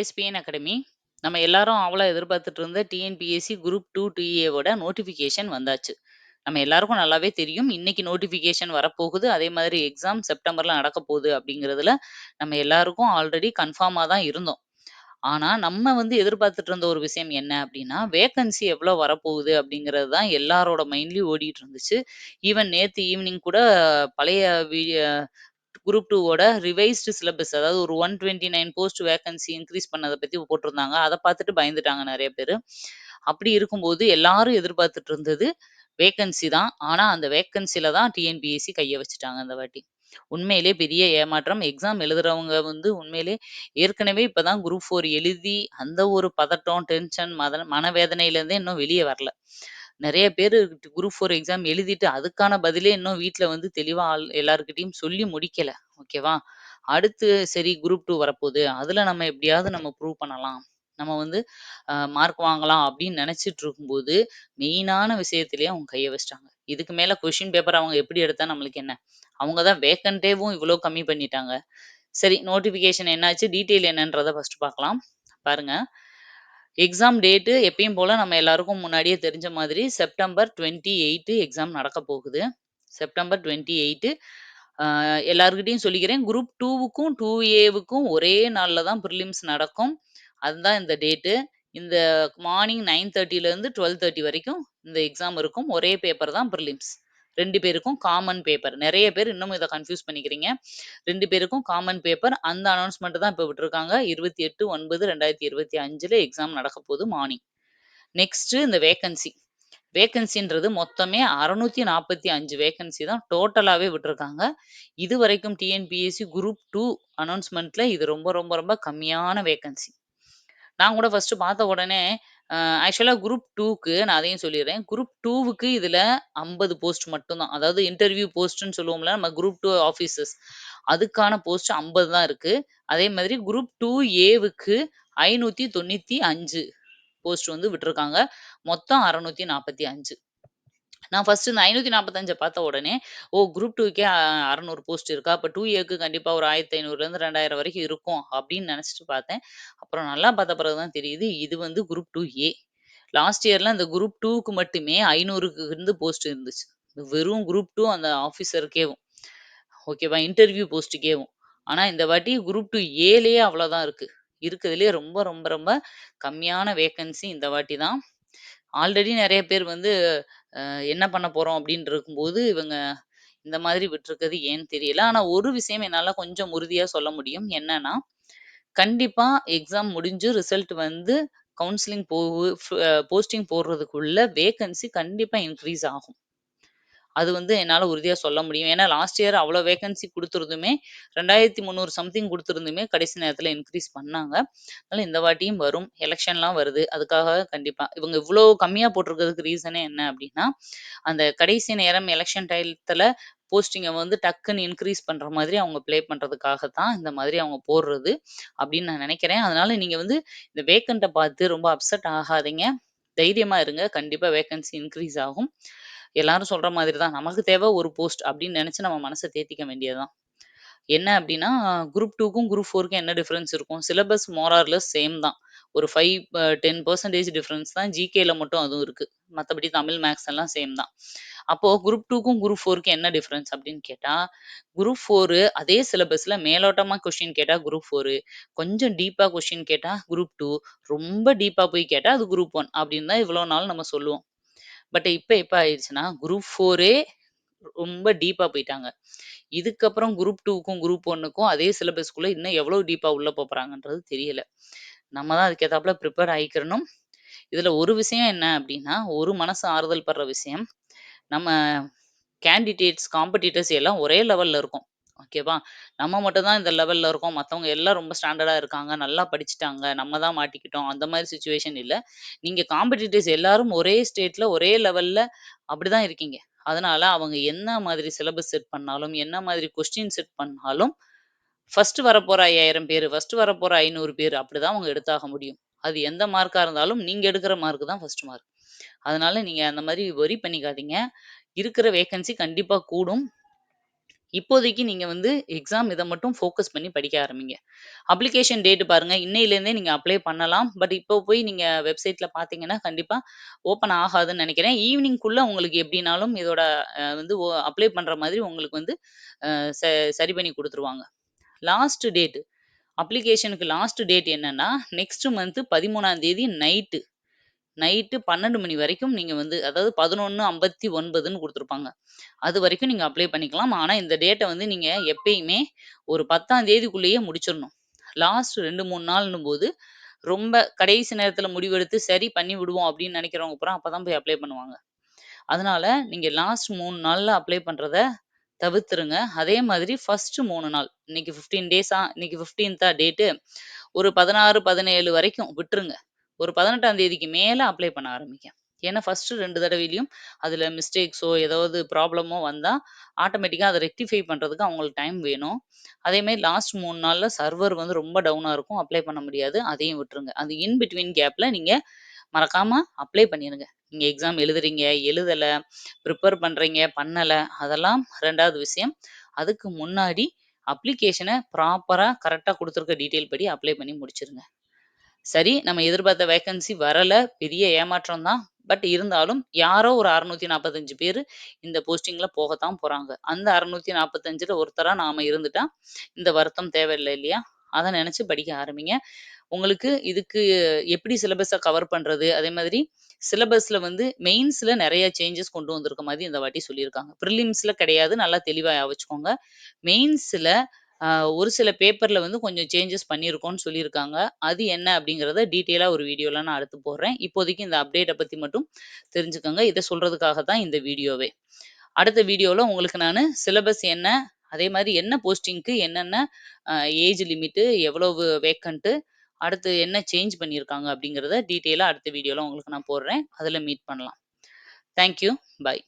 ASPN academy. நம்ம எல்லாரும் அவ்வளோ எதிர்பார்த்துட்டு இருந்த டிஎன்பிஎஸ்சி குரூப் டூ டிஏவோட நோட்டிஃபிகேஷன் வந்தாச்சு. நம்ம எல்லாருக்கும் நல்லாவே தெரியும். இன்னைக்கு நோட்டிஃபிகேஷன் வரப்போகுது. அதே மாதிரி எக்ஸாம் செப்டம்பர்ல நடக்கப் போகுது அப்படிங்கிறதுல நம்ம எல்லாருக்கும் ஆல்ரெடி கன்ஃபார்மா தான் இருந்தோம். ஆனா, நம்ம வந்து எதிர்பார்த்துட்டு இருந்த ஒரு விஷயம் என்ன அப்படின்னா, வேக்கன்சி எவ்வளோ வரப்போகுது அப்படிங்கிறது தான் எல்லாரோட மைண்ட்லயும் ஓடிட்டு இருந்துச்சு. ஈவன் நேத்து ஈவினிங் கூட பழைய குரூப் டூவோட ரிவைஸ்டு சிலபஸ் அதாவது ஒரு 129 போஸ்ட் வேகன்சி இன்க்ரீஸ் பண்ணத பத்தி போட்டிருந்தாங்க. அதை பார்த்துட்டு பயந்துட்டாங்க நிறைய பேரு. அப்படி இருக்கும்போது எல்லாரும் எதிர்பார்த்துட்டு இருந்தது வேக்கன்சி தான். ஆனா, அந்த வேக்கன்சில தான் டிஎன்பிஎஸ்சி கையை வச்சுட்டாங்க இந்த வாட்டி. உண்மையிலே பெரிய ஏமாற்றம். எக்ஸாம் எழுதுறவங்க வந்து உண்மையிலே ஏற்கனவே இப்பதான் குரூப் ஃபோர் எழுதி அந்த ஒரு பதட்டம், டென்ஷன், மத மனவேதனையிலேருந்தே இன்னும் வெளியே வரல. நிறைய பேர் குரூப் ஃபோர் எக்ஸாம் எழுதிட்டு அதுக்கான பதிலே இன்னும் வீட்ல வந்து தெளிவா ஆள் எல்லாருக்கிட்டையும் சொல்லி முடிக்கல. ஓகேவா? அடுத்து சரி குரூப் டூ வரப்போகுது அதுல நம்ம எப்படியாவது நம்ம ப்ரூவ் பண்ணலாம். நம்ம வந்து மார்க் வாங்கலாம் அப்படின்னு நினச்சிட்டு இருக்கும்போது, மெயினான விஷயத்திலேயே அவங்க கைய வச்சிட்டாங்க இதுக்கு மேல கொஸ்டின் பேப்பர் அவங்க எப்படி எடுத்தா நம்மளுக்கு என்ன? அவங்க தான் வேக்கண்டேவும் இவ்வளோ கம்மி பண்ணிட்டாங்க. சரி நோட்டிஃபிகேஷன் என்னாச்சு? டீட்டெயில் என்னன்றத ஃபஸ்ட்டு பார்க்கலாம். பாருங்க. எக்ஸாம் டேட்டு எப்பயும் போல் நம்ம எல்லாருக்கும் முன்னாடியே தெரிஞ்ச மாதிரி செப்டம்பர் 28 எக்ஸாம் நடக்கப் போகுது. செப்டம்பர் டுவெண்ட்டி எயிட்டு எல்லாருக்கிட்டையும் சொல்லிக்கிறேன். குரூப் 2வுக்கும் 2ஏவுக்கும் ஒரே நாளில் தான் ப்ரிலிம்ஸ் நடக்கும். அதுதான் இந்த டேட்டு. இந்த மார்னிங் 9:30லேருந்து 12:30 வரைக்கும் இந்த எக்ஸாம் இருக்கும். ஒரே பேப்பர் தான் ப்ரிலிம்ஸ் ரெண்டு பேருக்கும் காமன் பேப்பர். நிறைய பேர் இன்னமும் இத கன்ஃப்யூஸ் பண்ணிக்கிறீங்க. ரெண்டு பேருக்கும் காமன் பேப்பர். அந்த அனௌன்ஸ்மெண்ட் தான் இப்ப விட்டுருக்காங்க. 28/9/2025ல எக்ஸாம் நடக்க போகுது மார்னிங். நெக்ஸ்ட் இந்த வேக்கன்சி. வேகன்சின்றது மொத்தமே அறநூத்தி நாற்பத்தி அஞ்சு வேகன்சி தான் டோட்டலாவே விட்டுருக்காங்க. இது வரைக்கும் டிஎன்பிஎஸ்சி குரூப் டூ அனௌன்ஸ்மெண்ட்ல இது ரொம்ப ரொம்ப ரொம்ப கம்மியான வேகன்சி நான் கூட ஃபர்ஸ்ட் பார்த்த உடனே ஆக்சுவலா குரூப் 2க்கு நான் அதையும் சொல்லிடுறேன் குரூப் 2வுக்கு இதுல 50 போஸ்ட் மட்டும் தான். அதாவது இன்டர்வியூ போஸ்ட்ன்னு சொல்லுவோம்ல நம்ம குரூப் 2 ஆஃபீஸர்ஸ் அதுக்கான போஸ்ட் 50 தான் இருக்கு. அதே மாதிரி குரூப் 2ஏவுக்கு 595 போஸ்ட் வந்து விட்டுருக்காங்க. மொத்தம் 645. நான் ஃபர்ஸ்ட் இந்த 545 பார்த்த உடனே, ஓ! குரூப் 2க்கே அ 600 போஸ்ட் இருக்கா? அப்ப 2ஏக்கு கண்டிப்பா ஒரு 1500லேருந்து 2000 வரைக்கும் இருக்கும் அப்படின்னு நெனச்சுட்டு பார்த்தேன். அப்புறம் நல்லா பார்த்த பிறகு தான் தெரியுது, இது வந்து குரூப் 2ஏ. லாஸ்ட் இயர்ல இந்த குரூப் 2க்கு மட்டுமே 500க்கு இருந்து போஸ்ட் இருந்துச்சு. வெறும் குரூப் 2 அந்த ஆஃபீஸருக்கேவும். ஓகேவா? இன்டர்வியூ போஸ்ட்டுக்கேவும். ஆனா இந்த வாட்டி குரூப் 2ஏலயே அவ்வளோதான் இருக்கு. இருக்கிறதுலேயே ரொம்ப ரொம்ப ரொம்ப கம்மியான வேக்கன்சி இந்த வாட்டி தான். ஆல்ரெடி நெறைய பேர் வந்து அ என்ன பண்ண போறோம் அப்படின்னு இருக்கும்போது, இவங்க இந்த மாதிரி விட்டுருக்கிறது ஏன்னு தெரியல. ஆனா ஒரு விஷயம் என்னால கொஞ்சம் உறுதியா சொல்ல முடியும். என்னன்னா, கண்டிப்பா எக்ஸாம் முடிஞ்சு ரிசல்ட் வந்து கவுன்சிலிங் போவு போஸ்டிங் போடுறதுக்குள்ள வேக்கன்சி கண்டிப்பா இன்க்ரீஸ் ஆகும். அது வந்து என்னால உறுதியா சொல்ல முடியும். ஏன்னா லாஸ்ட் இயர் அவ்வளோ வேக்கன்சி ரெண்டாயிரத்தி 2300 சம்திங் கொடுத்துருந்துமே கடைசி நேரத்துல இன்கிரீஸ் பண்ணாங்க. அதனால இந்த வாட்டியும் வரும். எலக்ஷன்லாம் வருது. அதுக்காக கண்டிப்பா இவங்க இவ்ளோ கம்மியா போட்டிருக்கிறதுக்கு ரீசனே என்ன அப்படின்னா, அந்த கடைசி நேரம் எலக்ஷன் டயத்துல போஸ்டிங்க வந்து டக்குன்னு இன்கிரீஸ் பண்ற மாதிரி அவங்க ப்ளே பண்றதுக்காக தான் இந்த மாதிரி அவங்க போடுறது அப்படின்னு நான் நெனைக்கிறேன். அதனால நீங்க வந்து இந்த வேக்கன்ட்ட பார்த்து ரொம்ப அப்செட் ஆகாதீங்க. தைரியமா இருங்க. கண்டிப்பா வேக்கன்சி இன்கிரீஸ் ஆகும். எல்லாரும் சொல்ற மாதிரி தான். நமக்கு தேவை ஒரு போஸ்ட் அப்படின்னு நினைச்சு நம்ம மனசை தேத்திக்க வேண்டியது தான். என்ன அப்படின்னா, குரூப் டூக்கும் குரூப் ஃபோருக்கும் என்ன டிஃபரன்ஸ் இருக்கும்? சிலபஸ் மோர் சேம் தான். ஒரு 5 அ 10% டிஃபரன்ஸ் தான் ஜிகேல மட்டும் அதுவும் இருக்கு. மத்தபடி தமிழ், மேக்ஸ் எல்லாம் சேம் தான். அப்போ குரூப் டூக்கும் குரூப் ஃபோருக்கும் என்ன டிஃபரன்ஸ் அப்படின்னு கேட்டா, குரூப் ஃபோரு அதே சிலபஸ்ல மேலோட்டமா கொஸ்டின் கேட்டா குரூப் ஃபோரு கொஞ்சம் டீப்பா கொஸ்டின் கேட்டா குரூப் டூ ரொம்ப டீப்பா போய் கேட்டா அது குரூப் ஒன் அப்படின்னு தான் இவ்வளவு நாள் நம்ம சொல்லுவோம். பட் இப்ப எப்போ ஆயிடுச்சுன்னா, குரூப் ஃபோரே ரொம்ப டீப்பா போயிட்டாங்க. இதுக்கப்புறம் குரூப் டூக்கும் குரூப் ஒன்னுக்கும் அதே சிலபஸ்க்குள்ள இன்னும் எவ்வளோ டீப்பா உள்ள போகிறாங்கன்றது தெரியல. நம்ம தான் அதுக்கு ஏத்தாப்புல ப்ரிப்பேர் ஆகிக்கிறணும் இதுல ஒரு விஷயம் என்ன அப்படின்னா, ஒரு மனசு ஆறுதல் படுற விஷயம், நம்ம கேண்டிடேட்ஸ், காம்படிட்டர்ஸ் எல்லாம் ஒரே லெவல்ல இருக்கும் ஓகேவா? நம்ம மட்டும் தான் இந்த லெவல்ல இருக்கோம். மத்தவங்க எல்லாம் ரொம்ப ஸ்டாண்டர்டா இருக்காங்க. நல்லா படிச்சுட்டாங்க. நம்ம தான் மாட்டிக்கிட்டோம். அந்த மாதிரி சுச்சுவேஷன் இல்ல. நீங்க காம்படிட்டர்ஸ் எல்லாரும் ஒரே ஸ்டேட்ல, ஒரே லெவல்ல அப்படிதான் இருக்கீங்க. அதனால அவங்க என்ன மாதிரி சிலபஸ் செட் பண்ணாலும், என்ன மாதிரி கொஸ்டின் செட் பண்ணாலும், ஃபர்ஸ்ட் வரப்போற ஐயாயிரம் பேர் ஃபர்ஸ்ட் வரப்போற ஐநூறு பேர் அப்படிதான் அவங்க எடுத்தாக முடியும். அது எந்த மார்க்கா இருந்தாலும் நீங்க எடுக்கிற மார்க் தான் ஃபர்ஸ்ட் மார்க். அதனால நீங்க அந்த மாதிரி ஒரி பண்ணிக்காதீங்க. இருக்கிற வேக்கன்சி கண்டிப்பா கூடும். இப்போதைக்கு நீங்க வந்து எக்ஸாம் இதை மட்டும் ஃபோக்கஸ் பண்ணி படிக்க ஆரம்பிங்க. அப்ளிகேஷன் டேட் பாருங்க, இன்னையிலேருந்தே நீங்க அப்ளை பண்ணலாம். பட் இப்போ போய் நீங்க வெப்சைட்ல பார்த்தீங்கன்னா, கண்டிப்பா ஓப்பன் ஆகாதுன்னு நினைக்கிறேன். ஈவினிங்குள்ள உங்களுக்கு எப்படினாலும் இதோட வந்து அப்ளை பண்ற மாதிரி உங்களுக்கு வந்து ச சரி பண்ணி கொடுத்துருவாங்க. லாஸ்ட் டேட் அப்ளிகேஷனுக்கு லாஸ்ட் டேட் என்னன்னா, நெக்ஸ்ட் மந்த் 13ஆம் தேதி நைட்டு நைட்டு 12 மணி வரைக்கும் நீங்க வந்து அதாவது 11:59ன்னு குடுத்துருப்பாங்க. அது வரைக்கும் நீங்க அப்ளை பண்ணிக்கலாம். ஆனா இந்த டேட்ட வந்து நீங்க எப்பயுமே ஒரு 10ஆம் தேதிக்குள்ளேயே முடிச்சிரணும். லாஸ்ட் 2, 3 நாள்ன்னும்போது, ரொம்ப கடைசி நேரத்தில் முடிவெடுத்து சரி பண்ணி விடுவோம் அப்படின்னு நெனைக்கிறவங்க பூரா அப்பதான் போய் அப்ளை பண்ணுவாங்க. அதனால நீங்க லாஸ்ட் 3 நாள்ல அப்ளை பண்றத தவிர்த்துருங்க. அதே மாதிரி ஃபர்ஸ்ட் 3 நாள் இன்னைக்கு 15 டேஸா இன்னைக்கு 15தா டேட்டு ஒரு 16, 17 வரைக்கும் விட்டுருங்க. ஒரு 18ஆம் தேதிக்கு மேலே அப்ளை பண்ண ஆரம்பிங்க. ஏன்னா ஃபஸ்ட்டு ரெண்டு தடவையிலையும் அதில் மிஸ்டேக்ஸோ ஏதாவது ப்ராப்ளமோ வந்தால் ஆட்டோமேட்டிக்காக அதை ரெக்டிஃபை பண்ணுறதுக்கு அவங்களுக்கு டைம் வேணும். அதேமாரி லாஸ்ட் மூணு நாளில் சர்வர் வந்து ரொம்ப டவுனாக இருக்கும். அப்ளை பண்ண முடியாது. அதையும் விட்டுருங்க. அது இன் பிட்வீன் கேப்பில் நீங்கள் மறக்காமல் அப்ளை பண்ணிடுங்க நீங்கள் எக்ஸாம் எழுதுறீங்க, எழுதலை ப்ரிப்பேர் பண்ணுறீங்க பண்ணலை அதெல்லாம் ரெண்டாவது விஷயம். அதுக்கு முன்னாடி அப்ளிகேஷனை ப்ராப்பராக கரெக்டாக கொடுத்துருக்க டீட்டெயில் படி அப்ளை பண்ணி முடிச்சிருங்க சரி, நம்ம எதிர்பார்த்த வேக்கன்சி வரல. பெரிய ஏமாற்றம் தான். பட் இருந்தாலும் யாரோ ஒரு அறநூற்றி நாற்பத்தஞ்சு பேர் இந்த போஸ்டிங்ல போகத்தான் போறாங்க. அந்த 645ல ஒருத்தரா நாம இருந்துட்டா, இந்த வருத்தம் தேவையில்ல இல்லையா? அதை நினச்சி படிக்க ஆரம்பிங்க. உங்களுக்கு இதுக்கு எப்படி சிலபஸை கவர் பண்றது, அதே மாதிரி சிலபஸ்ல வந்து மெயின்ஸ்ல நிறைய சேஞ்சஸ் கொண்டு வந்திருக்க மாதிரி இந்த வாட்டி சொல்லியிருக்காங்க. பிரிலிம்ஸ்ல கிடையாது. நல்லா தெளிவாக வச்சுக்கோங்க. மெயின்ஸ்ல ஒரு சில பேப்பர்ல வந்து கொஞ்சம் சேஞ்சஸ் பண்ணியிருக்கோம்னு சொல்லியிருக்காங்க. அது என்ன அப்படிங்கிறத டீட்டெயிலா ஒரு வீடியோல நான் அடுத்து போடுறேன். இப்போதைக்கு இந்த அப்டேட்ட பத்தி மட்டும் தெரிஞ்சுக்கங்க. இத சொல்றதுக்காக தான் இந்த வீடியோவே. அடுத்த வீடியோல உங்களுக்கு நானு சிலபஸ் என்ன, அதே மாதிரி என்ன போஸ்டிங்க்கு என்னென்ன அ ஏஜ் லிமிட்டு, எவ்வளவு வேக்கன்ட்டு, அடுத்து என்ன சேஞ்ச் பண்ணியிருக்காங்க அப்படிங்கிறத டீட்டெயிலா அடுத்த வீடியோல உங்களுக்கு நான் போடுறேன். அதில் மீட் பண்ணலாம். Thank you. பாய்.